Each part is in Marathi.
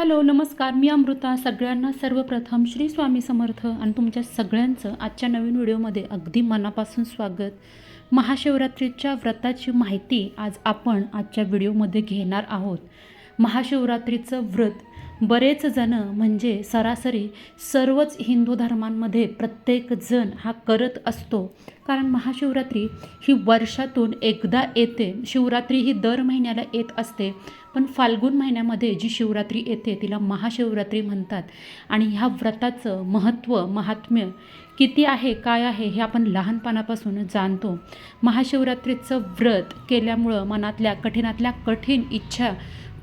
हॅलो नमस्कार. मी अमृता. सगळ्यांना सर्वप्रथम श्री स्वामी समर्थ आणि तुमच्या सगळ्यांचं आजच्या नवीन व्हिडिओमध्ये अगदी मनापासून स्वागत. महाशिवरात्रीच्या व्रताची माहिती आज आपण आजच्या व्हिडिओमध्ये घेणार आहोत. महाशिवरात्रीचं व्रत बरेच जण म्हणजे सरासरी सर्वच हिंदू धर्मांमध्ये प्रत्येक जण हा करत असतो. कारण महाशिवरात्री ही वर्षातून एकदा येते. शिवरात्री ही दर महिन्याला येत असते. पण फाल्गुन महिन्यामध्ये जी शिवरात्री येते तिला महाशिवरात्री म्हणतात. आणि ह्या व्रताचं महत्त्व महात्म्य किती आहे काय आहे हे आपण लहानपणापासून जाणतो. महाशिवरात्रीचं व्रत केल्यामुळं मनातल्या कठीणातल्या कठीण इच्छा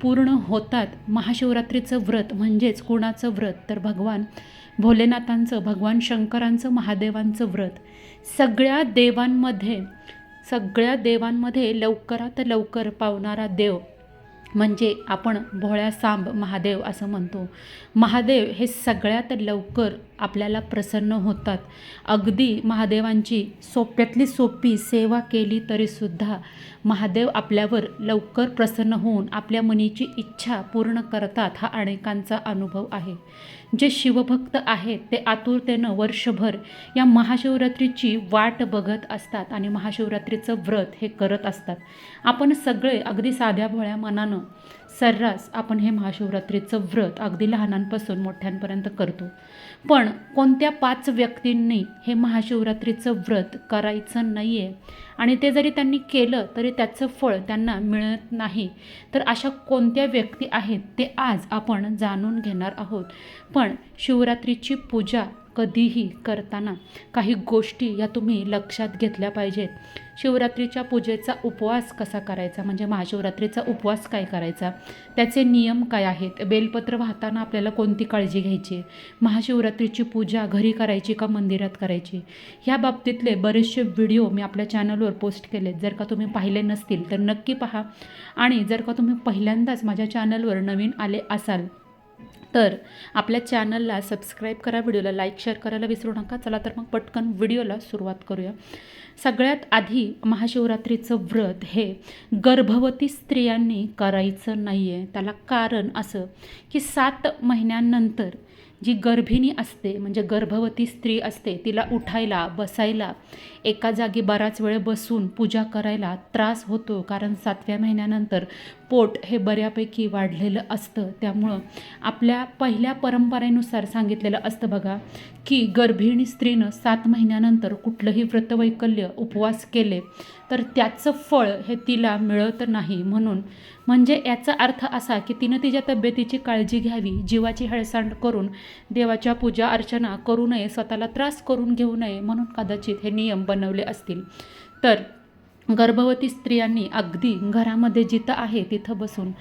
पूर्ण होतात. महाशिवरात्रीचं व्रत म्हणजेच कुणाचं व्रत? तर भगवान भोलेनाथांचं भगवान शंकरांचं महादेवांचं व्रत. सगळ्या देवांमध्ये सगळ्या देवांमध्ये लवकरात लवकर पावणारा देव म्हणजे आपण भोळ्या सांब महादेव असं म्हणतो. महादेव हे सगळ्यात लवकर आपल्याला प्रसन्न होतात. अगदी महादेवांची सोप्यातली सोपी सेवा केली तरीसुद्धा महादेव आपल्यावर लवकर प्रसन्न होऊन आपल्या मनीची इच्छा पूर्ण करतात हा अनेकांचा अनुभव आहे. जे शिवभक्त आहेत ते आतुरतेनं वर्षभर या महाशिवरात्रीची वाट बघत असतात आणि महाशिवरात्रीचं व्रत हे करत असतात. आपण सगळे अगदी साध्या भोळ्या मनानं सर्रास आपण हे महाशिवरात्रीचं व्रत अगदी लहानांपासून मोठ्यांपर्यंत करतो. पण कोणत्या पाच व्यक्तींनी हे महाशिवरात्रीचं व्रत करायचं नाही आहे आणि ते जरी त्यांनी केलं तरी त्याचं फळ त्यांना मिळत नाही तर अशा कोणत्या व्यक्ती आहेत ते आज आपण जाणून घेणार आहोत. पण शिवरात्रीची पूजा कधीही करताना काही गोष्टी या तुम्ही लक्षात घेतल्या पाहिजेत. शिवरात्रीच्या पूजेचा उपवास कसा करायचा? म्हणजे महाशिवरात्रीचा उपवास काय करायचा? त्याचे नियम काय आहेत? बेलपत्र वाहताना आपल्याला कोणती काळजी घ्यायची? महाशिवरात्रीची पूजा घरी करायची का मंदिरात करायची? ह्या बाबतीतले बरेचसे व्हिडिओ मी आपल्या चॅनलवर पोस्ट केलेत. जर का तुम्ही पाहिले नसतील तर नक्की पहा. आणि जर का तुम्ही पहिल्यांदाच माझ्या चॅनलवर नवीन आले असाल तर आपल्या चॅनलला सबस्क्राईब करा व्हिडिओला लाईक शेअर करायला विसरू नका. चला तर मग पटकन व्हिडिओला सुरुवात करूया. सगळ्यात आधी महाशिवरात्रीचं व्रत हे गर्भवती स्त्रियांनी करायचं नाही आहे त्याला कारण असं की सात महिन्यानंतर जी गर्भिणी असते म्हणजे गर्भवती स्त्री असते तिला उठायला बसायला एका जागी बराच वेळ बसून पूजा करायला त्रास होतो. कारण सातव्या महिन्यानंतर पोट हे बऱ्यापैकी वाढलेलं असतं. त्यामुळं आपल्या पहिल्या परंपरेनुसार सांगितलेलं असतं बघा की गर्भिणी स्त्रीनं सात महिन्यानंतर कुठलंही व्रतवैकल्य उपवास केले तर त्याचं फळ हे तिला मिळत नाही म्हणून. म्हणजे याचा अर्थ असा की तिनं तिच्या तब्येतीची काळजी घ्यावी जीवाची हळसांड करून देवाच्या पूजा अर्चना करू नये स्वतःला त्रास करून घेऊ नये म्हणून कदाचित हे नियम बनवले असतील. तर गर्भवती स्त्रियांनी अगदी घरामध्ये जिथं आहे तिथं बसून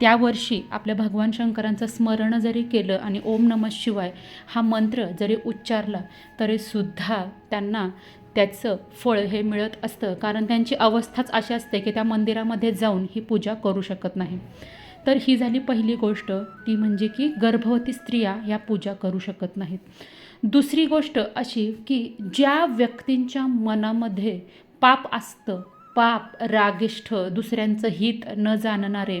त्या वर्षी आपल्या भगवान शंकरांचं स्मरण जरी केलं आणि ओम नमः शिवाय हा मंत्र जरी उच्चारला तरीसुद्धा त्यांना त्याचं फळ हे मिळत असतं. कारण त्यांची अवस्थाच अशी असते की त्या मंदिरामध्ये जाऊन ही पूजा करू शकत नाही. तर ही झाली पहिली गोष्ट. ती म्हणजे की गर्भवती स्त्रिया ह्या पूजा करू शकत नाहीत. दुसरी गोष्ट अशी की ज्या व्यक्तींच्या मनामध्ये पाप असतं पाप रागिष्ठ दुसऱ्यांचं हित न जाणणारे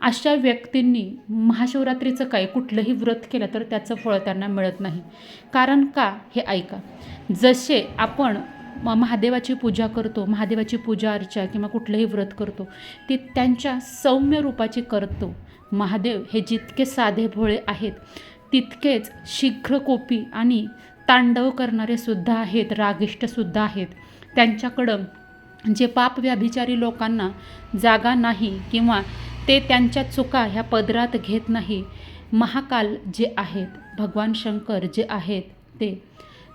अशा व्यक्तींनी महाशिवरात्रीचं काय? कुठलंही व्रत केलं तर त्याचं फळ त्यांना मिळत नाही. कारण का? हे ऐका. जसे आपण म महादेवाची पूजा करतो महादेवाची पूजा अर्चा किंवा कुठलंही व्रत करतो ते त्यांच्या सौम्य रूपाची करतो. महादेव हे जितके साधे भोळे आहेत तितकेच शीघ्रकोपी आणि तांडव करणारे सुद्धा आहेत रागिष्टसुद्धा आहेत. त्यांच्याकडं जे पाप व्याभिचारी लोकांना जागा नाही किंवा ते त्यांच्या चुका ह्या पदरात घेत नाही. महाकाल जे आहेत भगवान शंकर जे आहेत ते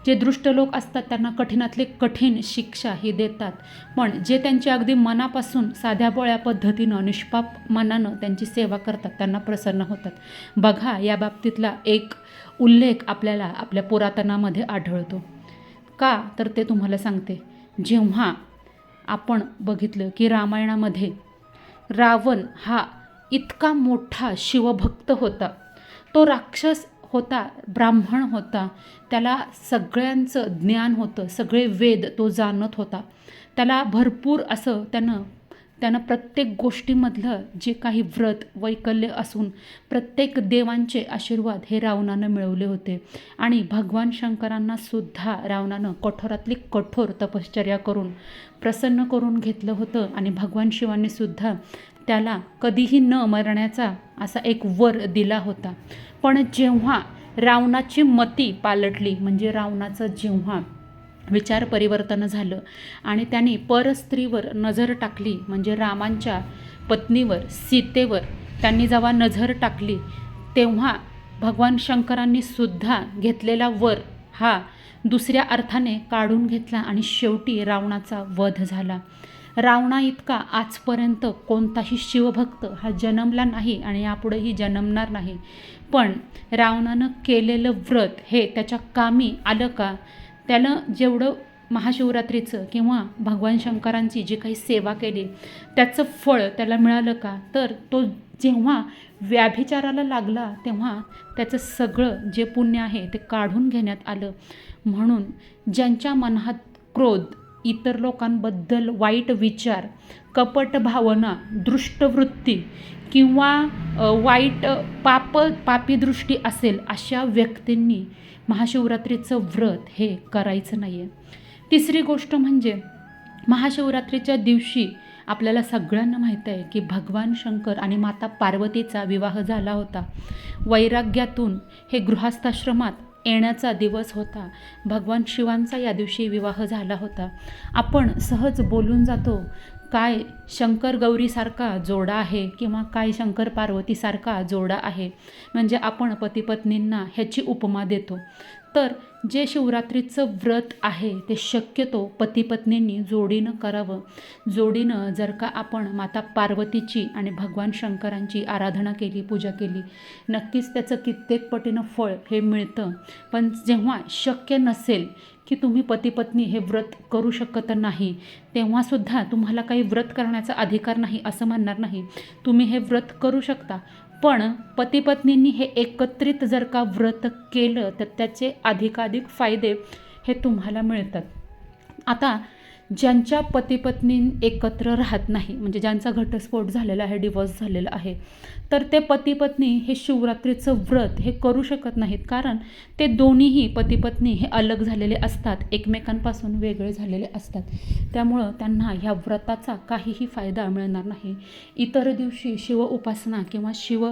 जे दृष्ट लोक असतात त्यांना कठीणातले कठीण शिक्षा ही देतात. पण जे त्यांची अगदी मनापासून साध्या बोळ्या पद्धतीनं निष्पाप मनानं त्यांची सेवा करतात त्यांना प्रसन्न होतात. बघा या बाबतीतला एक उल्लेख आपल्याला आपल्या पुरातनामध्ये आढळतो. का? तर ते तुम्हाला सांगते. जेव्हा आपण बघितलं की रामायणामध्ये रावण हा इतका मोठा शिवभक्त होता. तो राक्षस होता ब्राह्मण होता. त्याला सगळ्यांचं ज्ञान होतं सगळे वेद तो जाणत होता. त्याला भरपूर असं त्यानं त्यानं प्रत्येक गोष्टीमधलं जे काही व्रत वैकल्य असून प्रत्येक देवांचे आशीर्वाद हे रावणानं मिळवले होते. आणि भगवान शंकरांना सुद्धा रावणानं कठोरातली कठोर तपश्चर्या करून प्रसन्न करून घेतलं होतं आणि भगवान शिवांनी सुद्धा त्याला कधीही न मरण्याचा असा एक वर दिला होता. पण जेव्हा रावणाची मती पालटली म्हणजे रावणाचं जेव्हा विचार परिवर्तन झालं. आणि त्याने परस्त्रीवर नजर टाकली म्हणजे रामांच्या पत्नीवर सीतेवर त्यांनी जेव्हा नजर टाकली तेव्हा भगवान शंकरांनी सुद्धा घेतलेला वर हा दुसऱ्या अर्थाने काढून घेतला आणि शेवटी रावणाचा वध झाला. रावणा इतका आजपर्यंत कोणताही शिवभक्त हा जन्मला नाही आणि यापुढेही जन्मणार नाही. पण रावणानं केलेलं व्रत हे त्याच्या कामी आलं का? त्यानं जेवढं महाशिवरात्रीचं किंवा भगवान शंकरांची जी काही सेवा केली त्याचं फळ त्याला मिळालं का? तर तो जेव्हा व्याभिचाराला लागला तेव्हा त्याचं सगळं जे पुण्य आहे ते काढून घेण्यात आलं. म्हणून ज्यांच्या मनात क्रोध इतर लोकांबद्दल वाईट विचार कपट भावना दृष्टवृत्ती किंवा वाईट पाप पापी दृष्टी असेल अशा व्यक्तींनी महाशिवरात्रीचं व्रत हे करायचं नाही आहे तिसरी गोष्ट म्हणजे महाशिवरात्रीच्या दिवशी आपल्याला सगळ्यांना माहीत आहे की भगवान शंकर आणि माता पार्वतीचा विवाह झाला होता. वैराग्यातून हे गृहस्थाश्रमात येण्याचा दिवस होता. भगवान शिवांचा या दिवशी विवाह झाला होता. आपण सहज बोलून जातो काय शंकर गौरीसारखा जोडा आहे किंवा काय शंकर पार्वतीसारखा जोडा आहे? म्हणजे आपण पतीपत्नींना ह्याची उपमा देतो. तर जे शिवरात्रीचं व्रत आहे ते शक्यतो पतीपत्नींनी जोडीनं करावं. जोडीनं जर का आपण माता पार्वतीची आणि भगवान शंकरांची आराधना केली पूजा केली नक्कीच त्याचं कित्येक पटीनं फळ हे मिळतं. पण जेव्हा शक्य नसेल की तुम्ही पतीपत्नी हे व्रत करू शकत नाही तेव्हासुद्धा तुम्हाला काही व्रत करण्याचा अधिकार नाही असं म्हणणार नाही. तुम्ही हे व्रत करू शकता पण पतीपत्नींनी हे एकत्रित जर का व्रत केलं तर त्याचे अधिकाधिक फायदे हे तुम्हाला मिळतात. आता ज्यांच्या पतीपत्नी एकत्र राहत नाही म्हणजे ज्यांचा घटस्फोट झालेला आहे डिवोर्स झालेला आहे तर ते पतीपत्नी हे शिवरात्रीचं व्रत हे करू शकत नाहीत. कारण ते दोन्हीही पतीपत्नी हे अलग झालेले असतात. एकमेकांपासून वेगळे झालेले असतात. त्यामुळं त्यांना ह्या व्रताचा काहीही फायदा मिळणार नाही. इतर दिवशी शिव उपासना किंवा शिव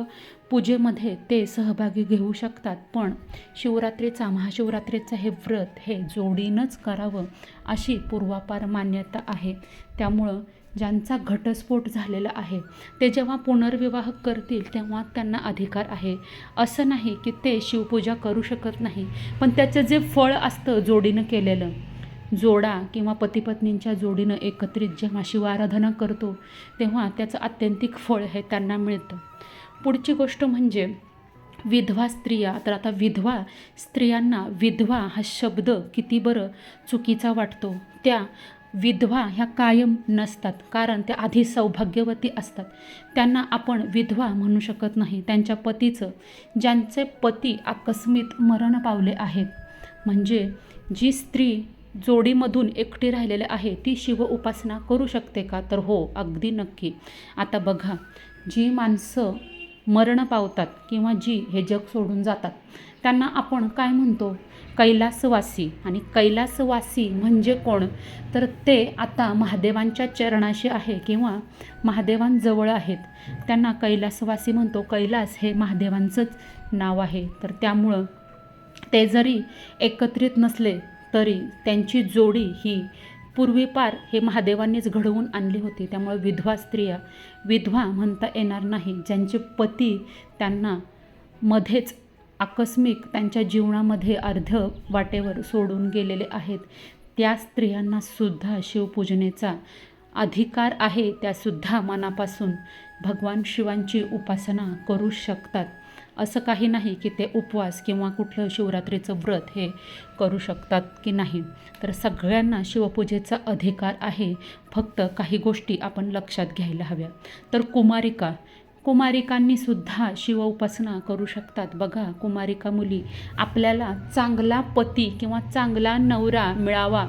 पूजेमध्ये ते सहभागी घेऊ शकतात. पण शिवरात्रीचा महाशिवरात्रीचं हे व्रत हे जोडीनंच करावं अशी पूर्वापार मान्यता आहे. त्यामुळं ज्यांचा घटस्फोट झालेला आहे ते जेव्हा पुनर्विवाह करतील तेव्हा त्यांना अधिकार आहे. असं नाही की ते शिवपूजा करू शकत नाही पण त्याचं जे फळ असतं जोडीनं केलेलं जोडा किंवा पतीपत्नींच्या जोडीनं एकत्रित जेव्हा शिवाराधना करतो तेव्हा त्याचं आत्यंतिक फळ हे त्यांना मिळतं. पुढची गोष्ट म्हणजे विधवा स्त्रिया. तर आता विधवा स्त्रियांना विधवा हा शब्द किती बरं चुकीचा वाटतो? त्या विधवा ह्या कायम नसतात. कारण त्या आधी सौभाग्यवती असतात. त्यांना आपण विधवा म्हणू शकत नाही. त्यांच्या पतीचं ज्यांचे पती आकस्मित मरण पावले आहेत. म्हणजे जी स्त्री जोडीमधून एकटी राहिलेली आहे ती शिव उपासना करू शकते का? तर हो अगदी नक्की. आता बघा जी माणसं मरण पावतात किंवा जी हे जग सोडून जातात त्यांना आपण काय म्हणतो? कैलासवासी. आणि कैलासवासी म्हणजे कोण? तर ते आता महादेवांच्या चरणाशी आहे किंवा महादेवांजवळ आहेत. त्यांना कैलासवासी म्हणतो. कैलास हे महादेवांचंच नाव आहे. तर त्यामुळं ते जरी एकत्रित नसले तरी त्यांची जोडी ही पूर्वीपार हे महादेवांनीच घडवून आणली होती. त्यामुळे विधवा स्त्रिया विधवा म्हणता येणार नाही. ज्यांचे पती त्यांना मध्येच आकस्मिक त्यांच्या जीवनामध्ये अर्ध वाटेवर सोडून गेलेले आहेत. त्या स्त्रियांना सुद्धा शिवपूजनेचा अधिकार आहे त्यासुद्धा मनापासून भगवान शिवांची उपासना करू शकतात. असं काही नाही की ते उपवास किंवा कुठलं शिवरात्रीचं व्रत हे करू शकतात की नाही. तर सगळ्यांना शिवपूजेचा अधिकार आहे. फक्त काही गोष्टी आपण लक्षात घ्यायला हव्या. तर कुमारिका कुमारिकांनी सुद्धा शिव उपासना करू शकतात. बघा कुमारिका मुली आपल्याला चांगला पती किंवा चांगला नवरा मिळावा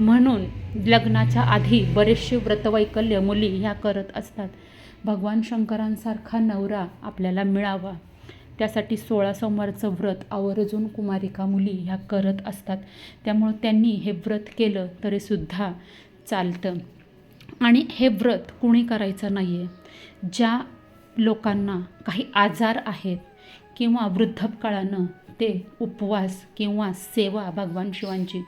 म्हणून लग्नाच्या आधी बरेचसे व्रतवैकल्य मुली ह्या करत असतात. भगवान शंकरांसारखा नवरा आपल्याला मिळावा. त्यासाठी सोळा सोमवारचं व्रत आवर्जून कुमारिका मुली ह्या करत असतात. त्यामुळं त्यांनी हे व्रत केलं तरीसुद्धा चालतं. आणि हे व्रत कुणी करायचं नाही आहे ज्या लोकांना काही आजार आहेत किंवा वृद्धपकाळानं ते उपवास किंवा सेवा भगवान शिवांची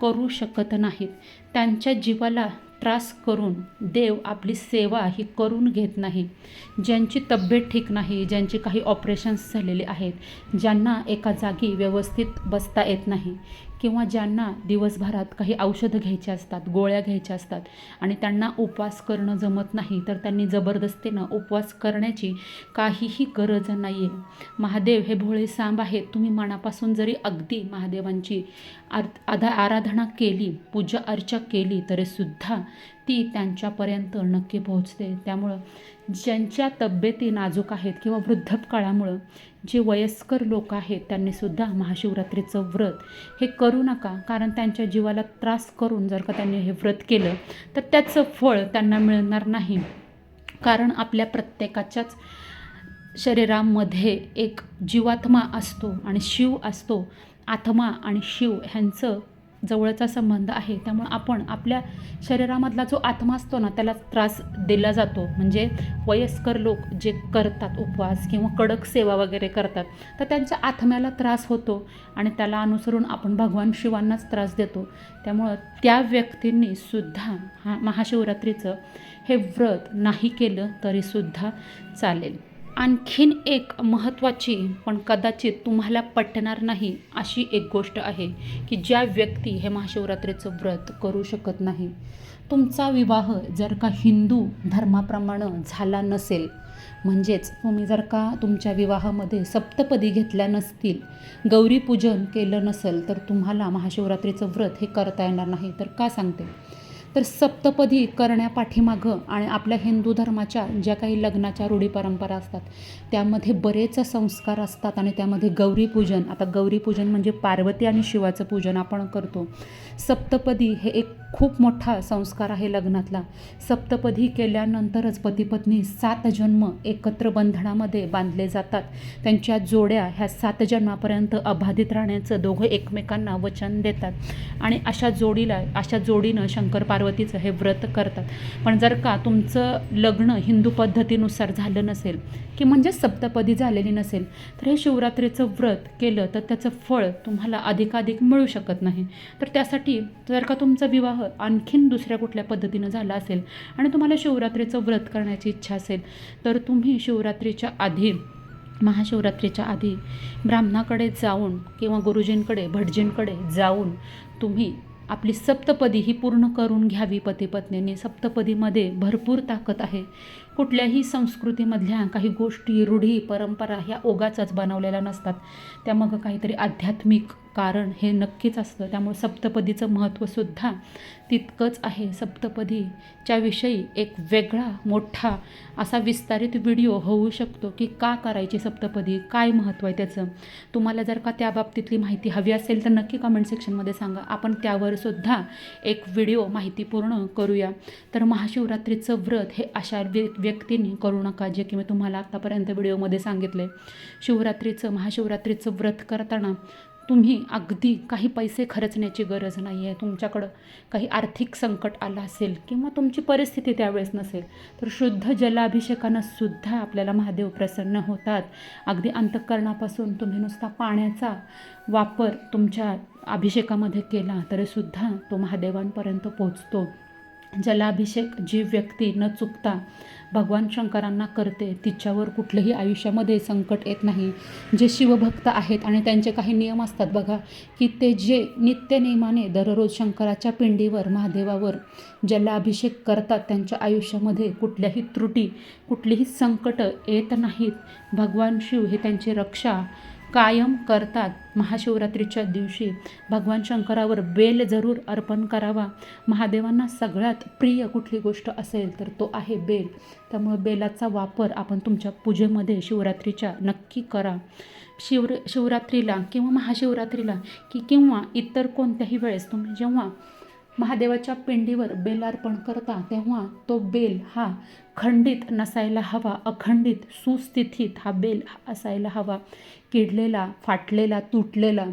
करू शकत नाहीत. त्यांच्या जीवाला त्रास करून देव आपली सेवा ही करून घेत नाही. ज्यांची तब्येत ठीक नाही ज्यांची काही ऑपरेशन्स झालेले आहेत ज्यांना एका जागी व्यवस्थित बसता येत नाही किंवा ज्यांना दिवसभरात काही औषधं घ्यायची असतात गोळ्या घ्यायच्या असतात आणि त्यांना उपवास करणं जमत नाही तर त्यांनी जबरदस्तीनं उपवास करण्याची काहीही गरज नाही आहे महादेव हे भोळे सांब आहेत तुम्ही मनापासून जरी अगदी महादेवांची आर आधा आराधना केली पूजा अर्चा केली तरीसुद्धा ती त्यांच्यापर्यंत नक्की पोहोचते. त्यामुळं ज्यांच्या तब्येती नाजूक आहेत किंवा वृद्धपकाळामुळं जे वयस्कर लोक आहेत त्यांनीसुद्धा महाशिवरात्रीचं व्रत हे करू नका कारण त्यांच्या जीवाला त्रास करून जर का त्यांनी हे व्रत केलं तर त्याचं फळ त्यांना मिळणार नाही. कारण आपल्या प्रत्येकाच्याच शरीरामध्ये एक जीवात्मा असतो आणि शिव असतो. आत्मा आणि शिव ह्यांचं जवळचा संबंध आहे. त्यामुळे आपण आपल्या शरीरामधला जो आत्मा असतो ना त्याला त्रास दिला जातो. म्हणजे वयस्कर लोक जे करतात उपवास किंवा कडक सेवा वगैरे करतात तर त्यांच्या आत्म्याला त्रास होतो आणि त्याला अनुसरून आपण भगवान शिवांनाच त्रास देतो. त्यामुळं त्या व्यक्तींनी सुद्धा हा महाशिवरात्रीचं हे व्रत नाही केलं तरीसुद्धा चालेल. आणखीन एक महत्त्वाची पण कदाचित तुम्हाला पटणार नाही अशी एक गोष्ट आहे की ज्या व्यक्ती हे महाशिवरात्रीचं व्रत करू शकत नाही. तुमचा विवाह जर का हिंदू धर्माप्रमाणे झाला नसेल म्हणजेच तुम्ही जर का तुमच्या विवाहामध्ये सप्तपदी घेतल्या नसतील गौरीपूजन केलं नसेल तर तुम्हाला महाशिवरात्रीचं व्रत हे करता येणार नाही. तर का सांगते? तर सप्तपदी करण्यापाठीमागं आणि आपल्या हिंदू धर्माच्या ज्या काही लग्नाच्या रूढी परंपरा असतात त्यामध्ये बरेच संस्कार असतात आणि त्यामध्ये गौरीपूजन आता गौरीपूजन म्हणजे पार्वती आणि शिवाचं पूजन आपण करतो. सप्तपदी हे एक खूप मोठा संस्कार आहे लग्नातला. सप्तपदी केल्यानंतरच पतीपत्नी सात जन्म एकत्र बंधनामध्ये बांधले जातात. त्यांच्या जोड्या ह्या सात जन्मापर्यंत अबाधित राहण्याचं दोघं एकमेकांना वचन देतात. आणि अशा जोडीला अशा जोडीनं शंकर पार्वतीचं हे व्रत करतात. पण जर का तुमचं लग्न हिंदू पद्धतीनुसार झालं नसेल की म्हणजे सप्तपदी झालेली नसेल तर हे शिवरात्रीचं व्रत केलं तर त्याचं फळ तुम्हाला अधिकाधिक मिळू शकत नाही. तर त्यासाठी जर का तुमचा विवाह आणखीन दुसऱ्या कुठल्या पद्धतीनं झाला असेल आणि तुम्हाला शिवरात्रीचं व्रत करण्याची इच्छा असेल तर तुम्ही शिवरात्रीच्या आधी महाशिवरात्रीच्या आधी ब्राह्मणाकडे जाऊन किंवा गुरुजींकडे भटजींकडे जाऊन तुम्ही आपली सप्तपदी ही पूर्ण करून घ्यावी पतीपत्नींनी. सप्तपदीमध्ये भरपूर ताकद आहे. कुठल्याही संस्कृतीमधल्या काही गोष्टी रूढी परंपरा ह्या ओगाचाच बनवलेल्या नसतात. त्या मग काहीतरी आध्यात्मिक कारण हे नक्कीच असतं. त्यामुळे सप्तपदीचं महत्त्वसुद्धा तितकंच आहे. सप्तपदीच्या विषयी एक वेगळा मोठा असा विस्तारित व्हिडिओ होऊ शकतो की का करायची सप्तपदी? काय महत्त्व आहे त्याचं? तुम्हाला जर का त्या बाबतीतली माहिती हवी असेल तर नक्की कमेंट सेक्शनमध्ये सांगा. आपण त्यावरसुद्धा एक व्हिडिओ माहितीपूर्ण करूया. तर महाशिवरात्रीचं व्रत हे अशा व्य व्यक्तींनी करू नका जे की मी तुम्हाला आत्तापर्यंत व्हिडिओमध्ये सांगितले शिवरात्रीचं महाशिवरात्रीचं व्रत करताना तुम्ही अगदी काही पैसे खर्चण्याची गरज नाही आहे तुमच्याकडं काही आर्थिक संकट आलं असेल किंवा तुमची परिस्थिती त्यावेळेस नसेल तर शुद्ध जलाभिषेकानं सुद्धा आपल्याला महादेव प्रसन्न होतात. अगदी अंतःकरणापासून तुम्ही नुसता पाण्याचा वापर तुमच्या अभिषेकामध्ये केला तरीसुद्धा तो महादेवांपर्यंत पोचतो. जलाभिषेक जी व्यक्ती न चुकता भगवान शंकरांना करते तिच्यावर कुठलंही आयुष्यामध्ये संकट येत नाही. जे शिवभक्त आहेत आणि त्यांचे काही नियम असतात बघा की ते जे नित्यनियमाने दररोज शंकराच्या पिंडीवर महादेवावर जलाभिषेक करतात त्यांच्या आयुष्यामध्ये कुठल्याही त्रुटी कुठलीही संकटं येत नाहीत. भगवान शिव हे त्यांची रक्षा कायम करतात. महाशिवरात्रीच्या दिवशी भगवान शंकरावर बेल जरूर अर्पण करावा. महादेवांना सगळ्यात प्रिय कुठली गोष्ट असेल तर तो आहे बेल. त्यामुळे बेलाचा वापर आपण तुमच्या पूजेमध्ये शिवरात्रीच्या नक्की करा. शिवर शिवरात्रीला किंवा महाशिवरात्रीला की किंवा इतर कोणत्याही वेळेस तुम्ही जेव्हा महादेवाच्या पिंडीवर बेल अर्पण करता तेव्हा तो बेल हा खंडित नसायला हवा अखंडित सुस्थितीत हा बेल असायला हवा. किडलेला फाटलेला तुटलेला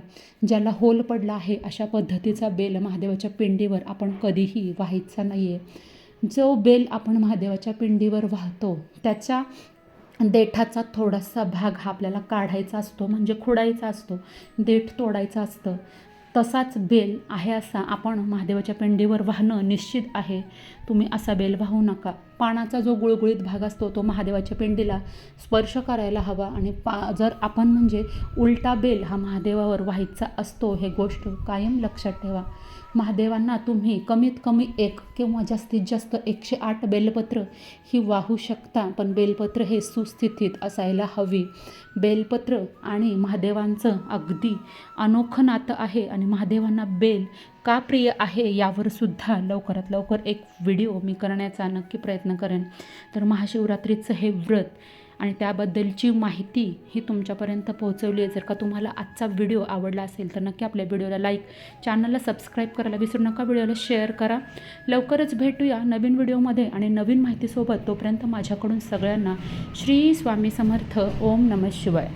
ज्याला होल पडला आहे अशा पद्धतीचा बेल महादेवाच्या पिंडीवर आपण कधीही व्हायचा नाही आहे जो बेल आपण महादेवाच्या पिंडीवर वाहतो त्याच्या देठाचा थोडासा भाग हा आपल्याला काढायचा असतो म्हणजे खोडायचा असतो देठ तोडायचं असतं. तसाच बेल आहे असा आपण महादेवाच्या पिंडीवर वाहणं निश्चित आहे. तुम्ही असा बेल वाहू नका. पानाचा जो गुळगुळीत भाग असतो तो महादेवाच्या पिंडीला स्पर्श करायला हवा आणि पा जर आपण म्हणजे उलटा बेल हा महादेवावर व्हायचा असतो हे गोष्ट कायम लक्षात ठेवा. महादेवांना तुम्ही कमीत कमी एक किंवा जास्तीत जास्त एकशे आठ बेलपत्र ही वाहू शकता पण बेलपत्र हे सुस्थितीत असायला हवी. बेलपत्र आणि महादेवांचं अगदी अनोखं नातं आहे आणि महादेवांना बेल का प्रिय आहे यावर सुद्धा लवकरात लवकर एक व्हिडिओ मी करण्याचा नक्की प्रयत्न करेन. तर महाशिवरात्रीचं हे व्रत आणि त्याबद्दलची माहिती ही तुमच्यापर्यंत पोहोचवली आहे. जर का तुम्हाला आजचा व्हिडिओ आवडला असेल तर नक्की आपल्या व्हिडिओला लाईक चॅनलला सबस्क्राईब करायला विसरू नका. व्हिडिओला शेअर करा. लवकरच भेटूया नवीन व्हिडिओमध्ये आणि नवीन माहितीसोबत. तोपर्यंत माझ्याकडून सगळ्यांना श्री स्वामी समर्थ. ओम नमः शिवाय.